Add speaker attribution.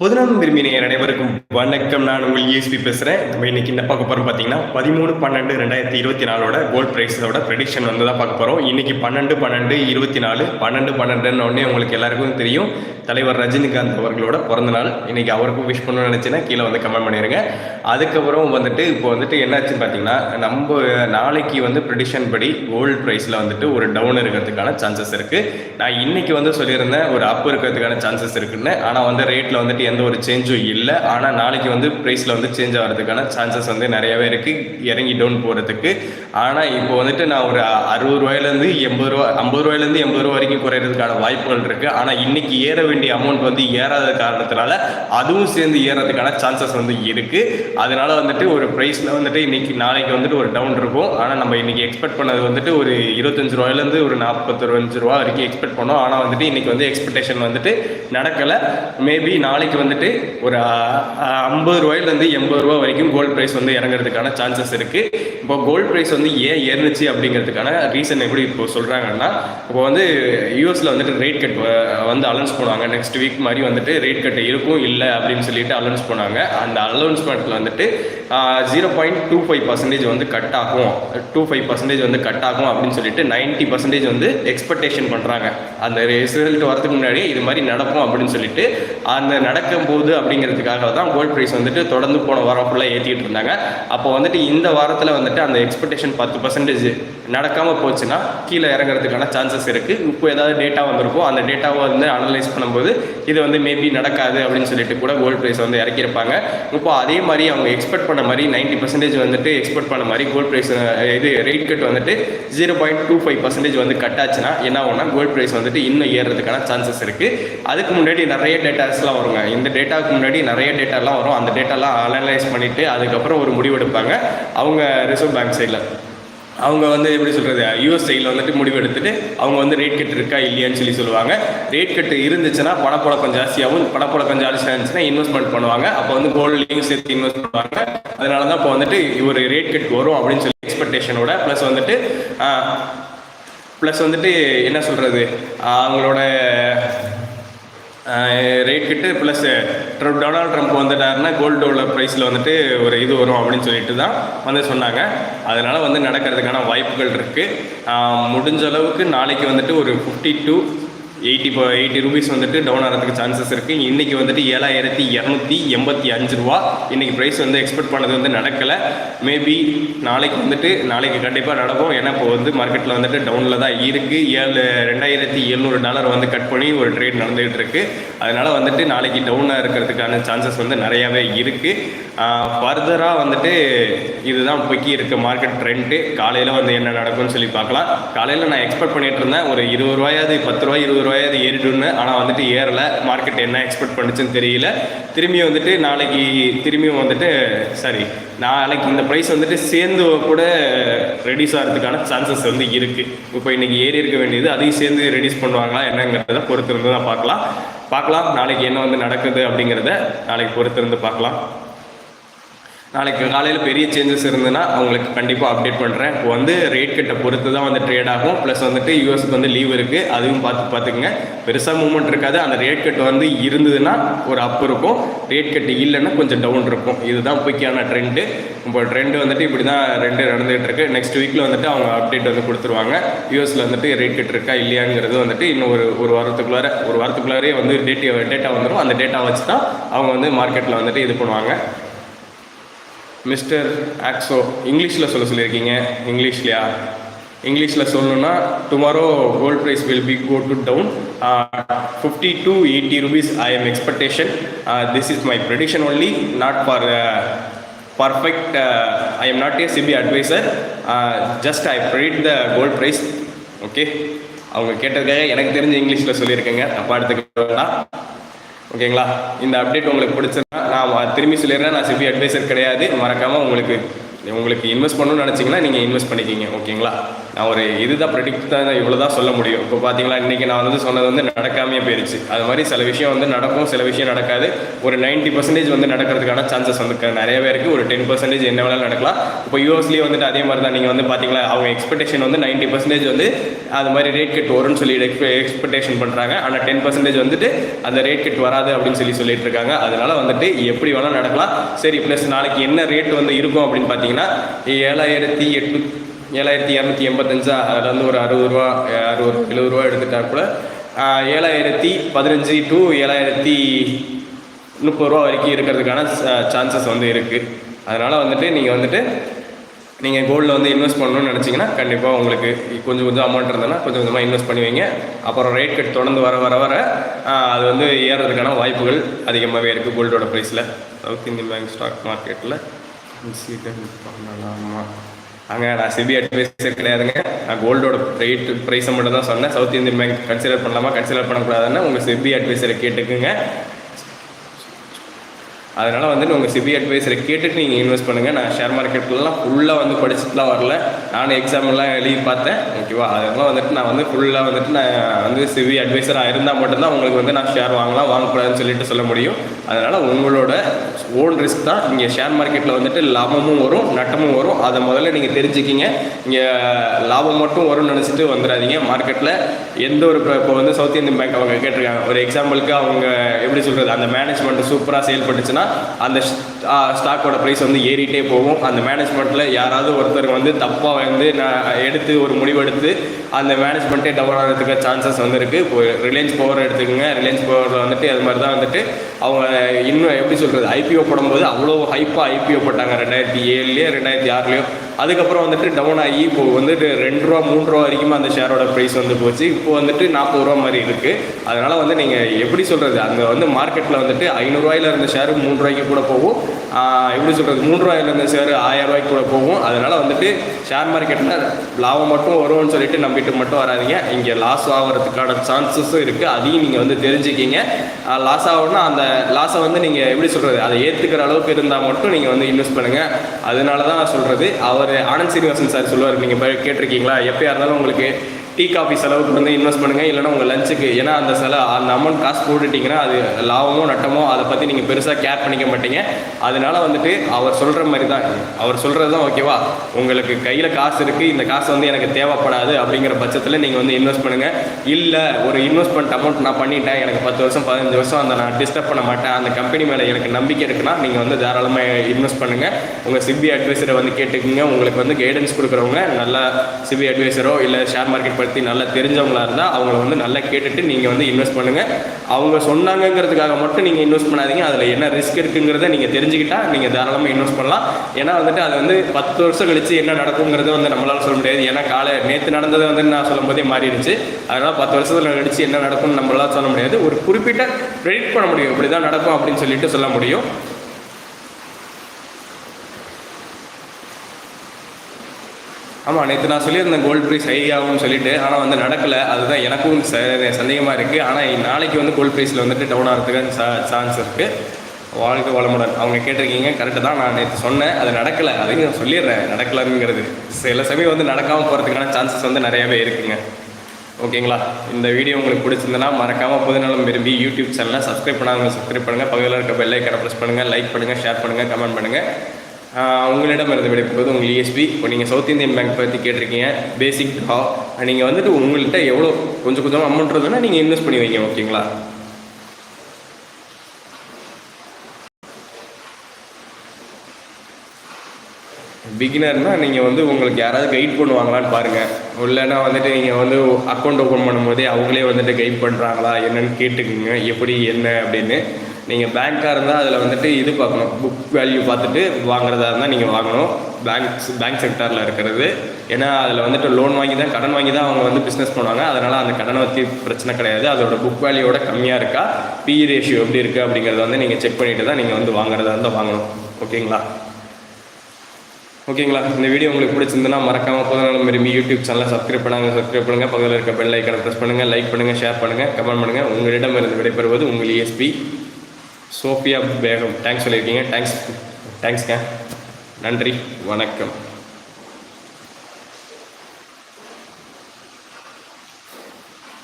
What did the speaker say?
Speaker 1: புதுனம் விரும்பினர் அனைவருக்கும். வணக்கம் நான் உங்கள் யூஎஸ்பி பேசுகிறேன் நம்ம இன்றைக்கி என்ன பார்க்க போகிறோம் பார்த்தீங்கன்னா பதிமூணு பன்னெண்டு ரெண்டாயிரத்தி இருபத்தி நாலோட கோல்ட் ப்ரைஸோட ப்ரெடிக்ஷன் வந்து தான் பார்க்க போகிறோம் இன்றைக்கி பன்னெண்டு பன்னெண்டு இருபத்தி நாலு பன்னெண்டு பன்னெண்டுன்னு உங்களுக்கு எல்லாருக்கும் தெரியும். தலைவர் ரஜினிகாந்த் அவர்களோட பிறந்த நாள். இன்றைக்கி அவருக்கும் விஷ் பண்ணணும்னு நினச்சின்னா கீழே வந்து கமெண்ட் பண்ணிடுங்க அதுக்கப்புறம் வந்துட்டு இப்போ வந்துட்டு என்னாச்சுன்னு பார்த்தீங்கன்னா நம்ம நாளைக்கு வந்து ப்ரெடிஷன் படி கோல்டு ப்ரைஸில் வந்துட்டு ஒரு டவுன் இருக்கிறதுக்கான சான்சஸ் இருக்குது நான் இன்றைக்கி வந்து சொல்லியிருந்தேன் ஒரு அப் இருக்கிறதுக்கான சான்சஸ் இருக்குன்னு. ஆனால் வந்து ரேட்டில் வந்துட்டு எந்த ஒரு சேஞ்சும் இல்லை. ஆனால் நாளைக்கு வந்து ப்ரைஸில் வந்து சேஞ்ச் ஆகிறதுக்கான சான்சஸ் வந்து நிறையவே இருக்குது இறங்கி டவுன் போகிறதுக்கு ஆனால் இப்போ வந்துட்டு நான் ஒரு அறுபது ரூபாயிலேருந்து எண்பது ரூபா ஐம்பது ரூபாயிலேருந்து எண்பது ரூபா வரைக்கும் குறையிறதுக்கான வாய்ப்புகள் இருக்குது ஆனால் இன்னைக்கு ஏற வேண்டிய அமௌண்ட் வந்து ஏறாத காரணத்தினால அதுவும் சேர்ந்து ஏறதுக்கான சான்சஸ் வந்து இருக்குது அதனால வந்துட்டு ஒரு ப்ரைஸில் வந்துட்டு இன்னைக்கு நாளைக்கு வந்துட்டு ஒரு டவுன் இருக்கும். ஆனால் நம்ம இன்னைக்கு எக்ஸ்பெக்ட் பண்ணது வந்துட்டு ஒரு இருபத்தஞ்சு ரூபாயிலேருந்து ஒரு நாற்பத்தஞ்சு ரூபா வரைக்கும் எக்ஸ்பெக்ட் பண்ணோம். ஆனால் வந்துட்டு இன்னைக்கு வந்து எக்ஸ்பெக்டேஷன் வந்துட்டு நடக்கலை. மேபி நாளைக்கு வந்துட்டு ஒரு ஐம்பது ரூபாயிலேருந்து எண்பது ரூபா வரைக்கும் கோல்டு ப்ரைஸ் வந்து இறங்குறதுக்கான சான்சஸ் இருக்குது இப்போ கோல்டு ப்ரைஸ் வந்து ஏன் ஏறுனுச்சு அப்படிங்கிறதுக்கான ரீசன் எப்படி இப்போ சொல்கிறாங்கன்னா இப்போ வந்து யூஎஸில் வந்துட்டு ரேட் கட் வந்து அலௌன்ஸ் பண்ணுவாங்க நெக்ஸ்ட் வீக் மாதிரி வந்துட்டு ரேட் கட் இருக்கும் இல்லை அப்படின்னு சொல்லிட்டு அலௌன்ஸ் போனாங்க. அந்த அலௌன்ஸ்மெண்ட்டில் வந்துட்டு zero point two five percentage வந்து கட் ஆகும். டூ ஃபைவ் பர்சன்டேஜ் வந்து கட் ஆகும் அப்படின்னு சொல்லிட்டு நைன்ட்டி பர்சன்டேஜ் வந்து எக்ஸ்பெக்டேஷன் பண்ணுறாங்க அந்த ரிசல்ட் வரதுக்கு முன்னாடியே இது மாதிரி நடக்கும் அப்படின்னு சொல்லிட்டு அந்த நடக்கும் போது அப்படிங்கிறதுக்காக தான் கோல்ட் ப்ரைஸ் வந்துட்டு தொடர்ந்து போன வாரம் ஃபுல்லாக ஏற்றிட்டு இருந்தாங்க. அப்போ வந்துட்டு இந்த வாரத்தில் வந்துட்டு அந்த எக்ஸ்பெக்டேஷன் பத்து பர்சன்டேஜ் நடக்காமல் போச்சுன்னா கீழே இறங்குறதுக்கான சான்சஸ் இருக்குது இப்போ ஏதாவது டேட்டா வந்திருக்கும் அந்த டேட்டாவை வந்து அனலைஸ் பண்ணும்போது இது வந்து மேபி நடக்காது அப்படின்னு சொல்லிட்டு கூட கோல்ட் ப்ரைஸ் வந்து இறக்கியிருப்பாங்க. இப்போ அதே மாதிரி அவங்க எக்ஸ்பெக்ட் பண்ண மாதிரி நைன்ட்டி பர்சன்டேஜ் வந்துட்டு எக்ஸ்பெக்ட் பண்ண மாதிரி கோல்டு ப்ரைஸ் இது ரேட் கட் வந்துட்டு zero point two five percentage வந்து கட் ஆச்சுன்னா என்ன ஆகும்னா கோல்ட் ப்ரைஸ் வந்துட்டு இன்னும் ஏறுறதுக்கான சான்சஸ் இருக்குது அதுக்கு முன்னாடி நிறைய டேட்டாஸ்லாம் வருங்க. இந்த டேட்டாவுக்கு முன்னாடி நிறைய டேட்டாலாம் வரும். அந்த டேட்டாலாம் அனலைஸ் பண்ணிவிட்டு அதுக்கப்புறம் ஒரு முடிவெடுப்பாங்க அவங்க ரிசர்வ் பேங்க் சைடில் அவங்க வந்து எப்படி சொல்கிறது யூஎஸ் சைடில் வந்துட்டு முடிவு எடுத்துட்டு அவங்க வந்து ரேட் கட் இருக்கா இல்லையான்னு சொல்லி சொல்லுவாங்க. ரேட் கட் இருந்துச்சுன்னா பணப்புழக்கம் ஜாஸ்தியாகவும் பணப்புழக்கம் ஜாஸ்தியாக இருந்துச்சுன்னா இன்வெஸ்ட்மெண்ட் பண்ணுவாங்க. அப்போ வந்து கோல்ட்லேயும் சேர்த்து இன்வெஸ்ட் பண்ணுவாங்க. அதனால தான் இப்போ வந்துட்டு ஒரு ரேட் கட் வரும் அப்படின்னு சொல்லி எக்ஸ்பெக்டேஷனோட ப்ளஸ் வந்துட்டு ப்ளஸ் வந்துட்டு என்ன சொல்கிறது அவங்களோட rate cut plus Donald Trump வந்துட்டாருன்னா கோல்டோட ப்ரைஸில் வந்துட்டு ஒரு இது வரும் அப்படின்னு சொல்லிட்டு தான் வந்து சொன்னாங்க. அதனால் வந்து நடக்கிறதுக்கான வாய்ப்புகள் இருக்குது முடிஞ்ச அளவுக்கு நாளைக்கு வந்துட்டு ஒரு ஃபிஃப்டி டூ எயிட்டி இப்போ எயிட்டி ருபீஸ் வந்துட்டு டவுன் ஆகிறதுக்கு சான்சஸ் இருக்குது இன்றைக்கி வந்துட்டு ஏழாயிரத்தி இரநூத்தி எண்பத்தி அஞ்சு ரூபா. இன்றைக்கி ப்ரைஸ் வந்து எக்ஸ்பெக்ட் பண்ணது வந்து நடக்கலை. மேபி நாளைக்கு வந்துட்டு நாளைக்கு கண்டிப்பாக நடக்கும். ஏன்னா இப்போ வந்து மார்க்கெட்டில் வந்துட்டு டவுனில் தான் இருக்குது ஏழு ரெண்டாயிரத்தி எழுநூறு டாலர் வந்து கட் பண்ணி ஒரு ட்ரேட் நடந்துகிட்டு இருக்குது அதனால் வந்துட்டு நாளைக்கு டவுனாக இருக்கிறதுக்கான சான்சஸ் வந்து நிறையாவே இருக்குது ஃபர்தராக வந்துட்டு இதுதான் இப்போக்கி இருக்க மார்க்கெட் ட்ரெண்ட்டு காலையில் வந்து என்ன நடக்கும்னு சொல்லி பார்க்கலாம். காலையில் நான் எக்ஸ்பெக்ட் பண்ணிகிட்டு இருந்தேன். ஒரு இருபது ரூபாயாவது பத்து ரூபாய் இருபது ரூபாயாவது ஆனால் வந்துட்டு ஏறலை. மார்க்கெட் என்ன எக்ஸ்பெக்ட் பண்ணுச்சுன்னு தெரியல. திரும்பி வந்துட்டு நாளைக்கு திரும்பியும் வந்துட்டு சரி நாளைக்கு இந்த ப்ரைஸ் வந்துட்டு சேர்ந்து கூட ரெடியூஸ் ஆகிறதுக்கான சான்சஸ் வந்து இருக்குது இப்போ இன்றைக்கி ஏறி இருக்க வேண்டியது அதையும் சேர்ந்து ரெடியூஸ் பண்ணுவாங்களா என்னங்கிறத பொறுத்திருந்து தான் பார்க்கலாம். பார்க்கலாம். நாளைக்கு என்ன வந்து நடக்குது அப்படிங்கிறத நாளைக்கு பொறுத்திருந்து பார்க்கலாம். நாளைக்கு காலையில் பெரிய சேஞ்சஸ் இருந்ததுன்னா அவங்களுக்கு கண்டிப்பாக அப்டேட் பண்ணுறேன் இப்போ வந்து ரேட் கட்டை பொறுத்து தான் வந்து ட்ரேட் ஆகும். ப்ளஸ் வந்துட்டு யூஎஸ்க்கு வந்து லீவ் இருக்குது அதுவும் பார்த்து பார்த்துக்குங்க. பெருசாக மூவ்மெண்ட் இருக்காது. அந்த ரேட் கட் வந்து இருந்ததுன்னா ஒரு அப் இருக்கும். ரேட் கட் இல்லைன்னா கொஞ்சம் டவுன் இருக்கும். இதுதான் இப்போக்கியான ட்ரெண்டு இப்போ ட்ரெண்டு வந்துட்டு இப்படி தான் ரெண்டு நடந்துகிட்டு இருக்கு. நெக்ஸ்ட் வீக்கில் வந்துட்டு அவங்க அப்டேட் வந்து கொடுத்துருவாங்க. யூஎஸில் வந்துட்டு ரேட் கட் இருக்கா இல்லையாங்கிறது வந்துட்டு இன்னும் ஒரு ஒரு வாரத்துக்குள்ளார ஒரு வாரத்துக்குள்ளாரே வந்து டேட் டேட்டா வந்துடும் அந்த டேட்டா வச்சு தான் அவங்க வந்து மார்க்கெட்டில் வந்துட்டு இது பண்ணுவாங்க. மிஸ்டர் ஆக்ஸோ இங்கிலீஷில் சொல்ல சொல்லியிருக்கீங்க. இங்கிலீஷ்லையா? இங்கிலீஷில் சொல்லணும்னா tomorrow gold price will be go to down fifty to eighty rupees I am expectation this is my prediction only not for perfect I am not a SEBI advisor just I predict the gold price okay அவங்க கேட்டதுக்காக எனக்கு தெரிஞ்ச இங்கிலீஷில் சொல்லியிருக்கேங்க. தப்பாக எடுத்துக்க ஓகேங்களா? இந்த update உங்களுக்கு பிடிச்சிருந்தா நான் திரும்பி சொல்லிடுறேன். நான் சிபி அட்வைசர் கிடையாது. மறக்காமல் உங்களுக்கு உங்களுக்கு இன்வெஸ்ட் பண்ணணும்னு நினச்சிங்கன்னா நீங்கள் இன்வெஸ்ட் பண்ணிக்கிங்க. ஓகேங்களா? நான் ஒரு இதுதான் ப்ரெடிக்ட் தான் இவ்வளோ தான் சொல்ல முடியும். இப்போ பார்த்தீங்களா இன்றைக்கி நான் வந்து சொன்னது வந்து நடக்காமையே போயிருச்சு. அது மாதிரி சில விஷயம் வந்து நடக்கும் சில விஷயம் நடக்காது. ஒரு 90% பர்சன்டேஜ் வந்து நடக்கிறதுக்கான சான்சஸ் வந்து க- நிறையவே இருக்குது ஒரு டென் பர்சன்டேஜ் என்ன வேணாலும் நடக்கலாம். இப்போ யூஎஸ்லேயே வந்துட்டு அதே மாதிரி தான். நீங்கள் வந்து பார்த்தீங்களா அவங்க எக்ஸ்பெக்டேஷன் வந்து 90% பர்சன்டேஜ் வந்து அது மாதிரி ரேட் கட் வரும்னு சொல்லி எக்ஸ்பெக்டேஷன் பண்ணுறாங்க ஆனால் டென் பர்சன்டேஜ் வந்துட்டு அந்த ரேட் கட் வராது அப்படின்னு சொல்லி சொல்லிட்டு இருக்காங்க. அதனால வந்துட்டு எப்படி வேணால் நடக்கலாம். சரி ப்ளஸ் நாளைக்கு என்ன ரேட் வந்து இருக்கும் அப்படின்னு பார்த்தீங்கன்னா ஏழாயிரத்தி எட்டு ஏழாயிரத்தி இரநூத்தி எண்பத்தஞ்சா அதில் வந்து ஒரு அறுபது ரூபா அறுபது எழுபது ரூபா எடுத்துட்டா கூட ஏழாயிரத்தி பதினஞ்சு டு ஏழாயிரத்தி முப்பது ரூபா வரைக்கும் இருக்கிறதுக்கான சான்சஸ் வந்து இருக்குது அதனால் வந்துட்டு நீங்கள் வந்துட்டு நீங்கள் கோல்டில் வந்து இன்வெஸ்ட் பண்ணணும்னு நினச்சிங்கன்னா கண்டிப்பாக உங்களுக்கு கொஞ்சம் கொஞ்சம் அமௌண்ட் இருந்ததுன்னா கொஞ்சம் கொஞ்சமாக இன்வெஸ்ட் பண்ணுவீங்க அப்புறம் ரேட் கட் தொடர்ந்து வர வர வர அது வந்து ஏறுறதுக்கான வாய்ப்புகள் அதிகமாகவே இருக்குது கோல்டோட ப்ரைஸில் சவுத் இந்தியன் பேங்க் ஸ்டாக் மார்க்கெட்டில் பண்ணலாமா அங்கே நான் சிபி அட்வைசர் கிடையாதுங்க நான் கோல்டோட ரேட் ப்ரைஸை மட்டும் தான் சொன்னேன். சவுத் இந்தியன் பேங்க் கன்சிடர் பண்ணலாமா? கன்சிடர் பண்ணக்கூடாதுன்னு உங்கள் சிபி அட்வைசரை கேட்டுக்குங்க. அதனால் வந்துட்டு உங்கள் சிபி அட்வைஸரை கேட்டுட்டு நீங்கள் இன்வெஸ்ட் பண்ணுங்கள் நான் ஷேர் மார்க்கெட்லாம் ஃபுல்லாக வந்து படிச்சுட்டுலாம் வரல. நானும் எக்ஸாம் எல்லாம் எழுதி பார்த்தேன். ஓகேவா அதெல்லாம் வந்துட்டு நான் வந்து ஃபுல்லாக வந்துட்டு நான் வந்து சிபி அட்வைஸராக இருந்தால் மட்டும்தான் உங்களுக்கு வந்து நான் ஷேர் வாங்கலாம் வாங்கக்கூடாதுன்னு சொல்லிட்டு சொல்ல முடியும். அதனால் உங்களோட ஓன் ரிஸ்க் தான். இங்கே ஷேர் மார்க்கெட்டில் வந்துட்டு லாபமும் வரும் நட்டமும் வரும். அதை முதல்ல நீங்கள் தெரிஞ்சுக்கிங்க. இங்கே லாபம் மட்டும் வரும்னு நினச்சிட்டு வந்துடாதீங்க. மார்க்கெட்டில் எந்த ஒரு இப்போ இப்போ வந்து சவுத் இந்தியன் பேங்க் அவங்க கேட்டிருக்காங்க. ஒரு எக்ஸாம்பிளுக்கு அவங்க எப்படி சொல்கிறது அந்த மேனேஜ்மெண்ட் சூப்பராக செயல்பட்டுச்சுன்னா அந்த ஸ்டாக்கோட ப்ரைஸ் வந்து ஏறிட்டே போகும். அந்த மேனேஜ்மெண்ட்டில் யாராவது ஒருத்தர் வந்து தப்பாக வந்து நான் எடுத்து ஒரு முடிவெடுத்து அந்த மேனேஜ்மெண்ட்டே டவுன் ஆகிறதுக்கு சான்சஸ் வந்துருக்கு இப்போ ரிலையன்ஸ் பவர் எடுத்துக்கோங்க. ரிலையன்ஸ் பவர் வந்துட்டு அது மாதிரி தான் வந்துட்டு அவங்க இன்னும் எப்படி சொல்கிறது ஐபிஓ போடும்போது அவ்வளோ ஹைப்பாக ஐபிஓ போட்டாங்க. ரெண்டாயிரத்தி ஏழுலையோ ரெண்டாயிரத்தி ஆறுலேயோ. அதுக்கப்புறம் வந்துட்டு டவுன் ஆகி இப்போ வந்துட்டு ரெண்டு ரூபா மூணு ரூபா வரைக்கும் அந்த ஷேரோட ப்ரைஸ் வந்து போச்சு. இப்போ வந்துட்டு நாற்பது ரூபா மாதிரி இருக்குது அதனால் வந்து நீங்கள் எப்படி சொல்கிறது அங்கே வந்து மார்க்கெட்டில் வந்துட்டு ஐநூறுரூவாயில இருந்த ஷேர் மூணு ரூபாய்க்கு கூட போகும். எப்படி சொல்கிறது மூணு ரூபாயில இருந்த ஷேர் ஆயிரம் ரூபாய்க்கு கூட போகும். அதனால் வந்துட்டு ஷேர் மார்க்கெட்டில் லாபம் மட்டும் வரும்னு சொல்லிட்டு நம்பிட்டு மட்டும் வராதீங்க. இங்கே லாஸ் ஆகிறதுக்கான சான்சஸும் இருக்குது அதையும் நீங்கள் வந்து தெரிஞ்சுக்கிங்க. லாஸ் ஆகணும்னா அந்த லாஸை வந்து நீங்கள் எப்படி சொல்கிறது அதை ஏற்றுக்கிற அளவுக்கு இருந்தால் மட்டும் நீங்கள் வந்து இன்வெஸ்ட் பண்ணுங்கள் அதனால தான் நான் சொல்கிறது அவர் ஆனந்த் சீனிவாசன் சார் சொல்லுவார் நீங்கள் கேட்டிருக்கீங்களா? எப்போயா இருந்தாலும் உங்களுக்கு டீ காஃபி செலவுக்கு வந்து இன்வெஸ்ட் பண்ணுங்கள் இல்லைன்னா உங்கள் லஞ்சுக்கு ஏன்னா அந்த செலவு அந்த அமௌண்ட் காசு போட்டுட்டிங்கன்னா அது லாபமோ நட்டமோ அதை பற்றி நீங்கள் பெருசாக கேர் பண்ணிக்க மாட்டீங்க. அதனால வந்துட்டு அவர் சொல்கிற மாதிரி தான் அவர் சொல்கிறது தான் ஓகேவா உங்களுக்கு கையில் காசு இருக்குது இந்த காசு வந்து எனக்கு தேவைப்படாது அப்படிங்கிற பட்சத்தில் நீங்கள் வந்து இன்வெஸ்ட் பண்ணுங்கள் இல்லை ஒரு இன்வெஸ்ட்மெண்ட் அமௌண்ட் நான் பண்ணிட்டேன் எனக்கு பத்து வருஷம் பதினஞ்சு வருஷம் அந்த நான் டிஸ்டர்ப் பண்ண மாட்டேன் அந்த கம்பெனி மேலே எனக்கு நம்பிக்கை இருக்குன்னா நீங்கள் வந்து தாராளமாக இன்வெஸ்ட் பண்ணுங்கள் உங்கள் சிபி அட்வைசரை வந்து கேட்டுக்குங்க. உங்களுக்கு வந்து கைடன்ஸ் கொடுக்குறவங்க நல்ல சிபி அட்வைசரோ இல்லை ஷேர் மார்க்கெட் பற்றி நல்லா தெரிஞ்சவங்களாக இருந்தால் அவங்கள வந்து நல்லா கேட்டுட்டு நீங்கள் வந்து இன்வெஸ்ட் பண்ணுங்கள் அவங்க சொன்னாங்கங்கிறதுக்காக மட்டும் நீங்கள் இன்வெஸ்ட் பண்ணாதீங்க. அதில் என்ன ரிஸ்க் இருக்குங்கிறத நீங்கள் தெரிஞ்சுக்கிட்டால் நீங்கள் தாராளமாக இன்வெஸ்ட் பண்ணலாம். ஏன்னா வந்துட்டு அது வந்து பத்து வருஷம் கழித்து என்ன நடக்குங்கிறத வந்து நம்மளால் சொல்ல முடியாது. ஏன்னா காலை நேற்று நடந்ததை வந்து நான் சொல்லும் போதே மாறிடுச்சு. அதனால் பத்து வருஷத்தில் கழித்து என்ன நடக்கும்னு நம்மளால் சொல்ல முடியாது. ஒரு குறிப்பிட்ட ப்ரெடிக்ட் பண்ண முடியும். இப்படி தான் நடக்கும் அப்படின்னு சொல்லிட்டு சொல்ல முடியும். ஆமாம் நேற்று நான் சொல்லியிருந்தேன் கோல்டு ப்ரைஸ் ஹை ஆகும்னு சொல்லிட்டு ஆனால் வந்து நடக்கலை. அதுதான் எனக்கும் ச- சந்தேகமாக இருக்குது ஆனால் நாளைக்கு வந்து கோல்டு ப்ரைஸில் வந்துட்டு டவுன் ஆகிறதுக்கு சான்ஸ் இருக்குது வாழ்க்கை வளமுடன். அவங்க கேட்டிருக்கீங்க கரெக்டு தான். நான் நேற்று சொன்னேன். அது நடக்கலை. அதையும் நான் சொல்லிடுறேன். நடக்கலைங்கிறது. சில சமயம் வந்து நடக்காமல் போகிறதுக்கான சான்சஸ் வந்து நிறையாவே இருக்குங்க. ஓகேங்களா? இந்த வீடியோ உங்களுக்கு பிடிச்சிருந்தனா மறக்காமல் புதுநலம் விரும்பி யூடியூப் சேனலை சப்ஸ்கிரைப் பண்ணாங்க சப்ஸ்கிரைப் பண்ணுங்கள் பகுதியில் இருக்க பெல் ப்ரெஸ் பண்ணுங்கள் லைக் பண்ணுங்கள் ஷேர் பண்ணுங்கள் கமெண்ட் பண்ணுங்கள் ஆஹ் உங்களிடம் இருந்து விடைபெறுவது உங்கள் இஎஸ்பி இப்போ நீங்கள் சவுத் இந்தியன் பேங்க் பற்றி கேட்டிருக்கீங்க. பேசிக் ஹா நீங்கள் வந்துட்டு உங்கள்கிட்ட எவ்வளோ கொஞ்சம் கொஞ்சம் அமௌண்ட் இருந்ததுன்னா நீங்கள் இன்வெஸ்ட் பண்ணி வைங்க ஓகேங்களா பிகினர்னால் நீங்கள் வந்து உங்களுக்கு யாராவது கைட் பண்ணுவாங்களான்னு பாருங்கள் இல்லைன்னா வந்துட்டு நீங்கள் வந்து அக்கௌண்ட் ஓப்பன் பண்ணும்போதே அவங்களே வந்துட்டு கைட் பண்ணுறாங்களா என்னன்னு கேட்டுக்குங்க. எப்படி என்ன அப்படின்னு. நீங்கள் பேங்க்காக இருந்தால் அதில் வந்துட்டு இது பார்க்கணும். புக் வேல்யூ பார்த்துட்டு வாங்குறதா இருந்தால் நீங்கள் வாங்கணும். பேங்க்ஸ் பேங்க் செக்டாரில் இருக்கிறது. ஏன்னா அதில் வந்துட்டு லோன் வாங்கி தான் கடன் வாங்கி தான் அவங்க வந்து பிஸ்னஸ் பண்ணுவாங்க. அதனால் அந்த கடனை பற்றி பிரச்சனை கிடையாது. அதோட புக் வேல்யூவோட கம்மியாக இருக்கா? பி ரேஷியோ எப்படி இருக்குது அப்படிங்கிறத வந்து நீங்கள் செக் பண்ணிவிட்டு தான் நீங்கள் வந்து வாங்குறதா இருந்தால் வாங்கணும். ஓகேங்களா? ஓகேங்களா? இந்த வீடியோ உங்களுக்கு பிடிச்சிருந்தனா மறக்காமல் புதுநாளும் விரும்பி யூடியூப் சேனலை சப்ஸ்கிரைப் பண்ணாங்க. சப்ஸ்கிரைப் பண்ணுங்கள் பக்கத்தில் இருக்க பெல் ஐக்கனை ப்ரெஸ் பண்ணுங்கள் லைக் பண்ணுங்கள் ஷேர் பண்ணுங்கள் கமெண்ட் பண்ணுங்க. உங்களிடம் இருந்து விடைபெறுவது உங்கள் இஎஸ்பி சோஃபியா பேகம். தேங்க்ஸ் சொல்லியிருக்கீங்க. தேங்க்ஸ் தேங்க்ஸ்ங்க நன்றி. வணக்கம்.